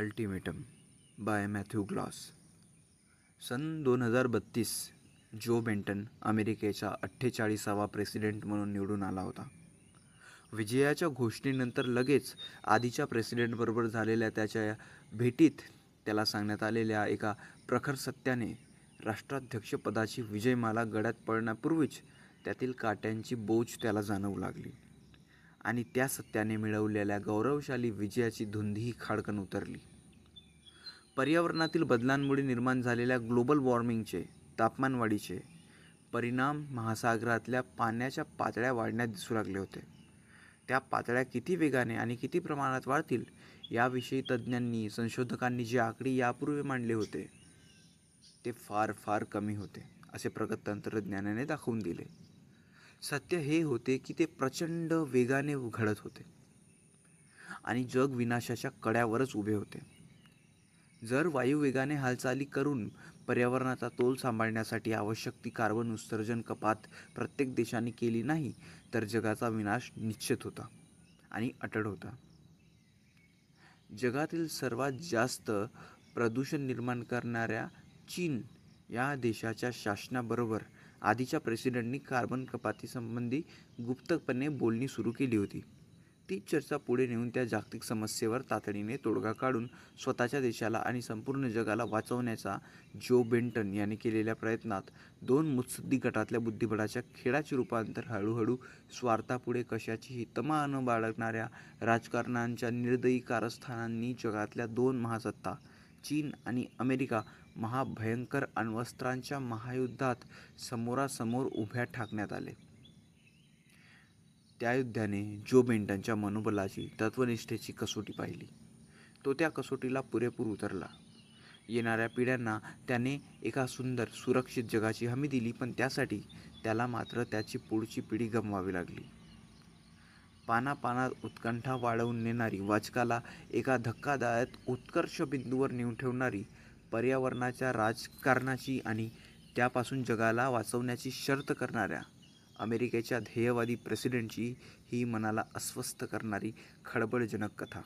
Ultimatum by Matthew Gloss. सन दोन हजार बत्तीस जो बेंटन अमेरिकेचा अठ्ठेचाळीसावा प्रेसिडेंट म्हणून निवडून आला होता. विजयाच्या घोषणेनंतर लगेच आधीच्या प्रेसिडेंटबरोबर झालेल्या त्याच्या भेटीत त्याला सांगण्यात आलेल्या एका प्रखर सत्याने राष्ट्राध्यक्षपदाची विजयमाला गळ्यात पडण्यापूर्वीच त्यातील काट्यांची बोज त्याला जाणवू लागली. आणि त्या सत्याने मिळवलेल्या गौरवशाली विजयाची धुंदीही खाडकन उतरली. पर्यावरणातील बदलांमुळे निर्माण झालेल्या ग्लोबल वॉर्मिंगचे तापमानवाढीचे परिणाम महासागरातल्या पाण्याच्या पातळ्या वाढण्यात दिसू लागले होते. त्या पातळ्या किती वेगाने आणि किती प्रमाणात वाढतील याविषयी तज्ज्ञांनी संशोधकांनी जे आकडे यापूर्वी मांडले होते ते फार फार कमी होते असे प्रगत तंत्रज्ञानाने दाखवून दिले. सत्य हे होते की ते प्रचंड वेगाने घडत होते. आणि जग विनाशाच्या कड्यावरच उभे होते. जर वायू वेगाने हालचाली करून पर्यावरणाचा तोल सांभाळण्यासाठी आवश्यक ती कार्बन उत्सर्जन कपात प्रत्येक देशाने केली नाही तर जगाचा विनाश निश्चित होता आणि अटळ होता. जगातील सर्वात जास्त प्रदूषण निर्माण करणाऱ्या चीन या देशाच्या शासनाबरोबर आधीच्या प्रेसिडेंटनी कार्बन कपातीसंबंधी गुप्तपणे बोलणी सुरू केली होती. तीच चर्चा पुढे नेऊन त्या जागतिक समस्येवर तातडीने तोडगा काढून स्वतःच्या देशाला आणि संपूर्ण जगाला वाचवण्याचा जो बेंटन यांनी केलेल्या प्रयत्नात दोन मुत्सद्दी गटातल्या बुद्धिबळाच्या खेळाचे रूपांतर हळूहळू स्वार्थापुढे कशाचीही तमा न बाळगणाऱ्या राजकारणांच्या निर्दयी कारस्थानांनी जगातल्या दोन महासत्ता चीन आणि अमेरिका महाभयंकर अण्वस्त्रांच्या महायुद्धात समोरासमोर उभ्या ठाकण्यात आले. त्या युद्धाने जो बेंटनच्या मनोबलाची तत्वनिष्ठेची कसोटी पाहिली. तो त्या कसोटीला पुरेपूर उतरला. येणाऱ्या पिढ्यांना त्याने एका सुंदर सुरक्षित जगाची हमी दिली पण त्यासाठी त्याला मात्र त्याची पुढची पिढी गमवावी लागली. पानापानात उत्कंठा वाढवून नेणारी वाचकाला एका धक्कादायक उत्कर्ष बिंदूवर नेऊन ठेवणारी पर्यावरणाच्या राजकारणाची आणि त्यापासून जगाला वाचवण्याची शर्त करणाऱ्या अमेरिकेच्या ध्येयवादी प्रेसिडेंटची ही मनाला अस्वस्थ करणारी खळबळजनक कथा.